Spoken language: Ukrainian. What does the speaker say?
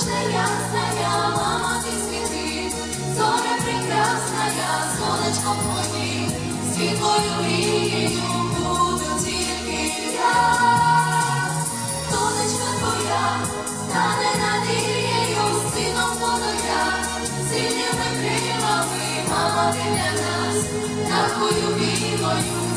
Пышная, я, мама, ты свети, зоря прекрасная, сонечко мои, світлою мрією буду тільки я, сонечко твоя, стане надією, сином буду я, мама, ти такою білою.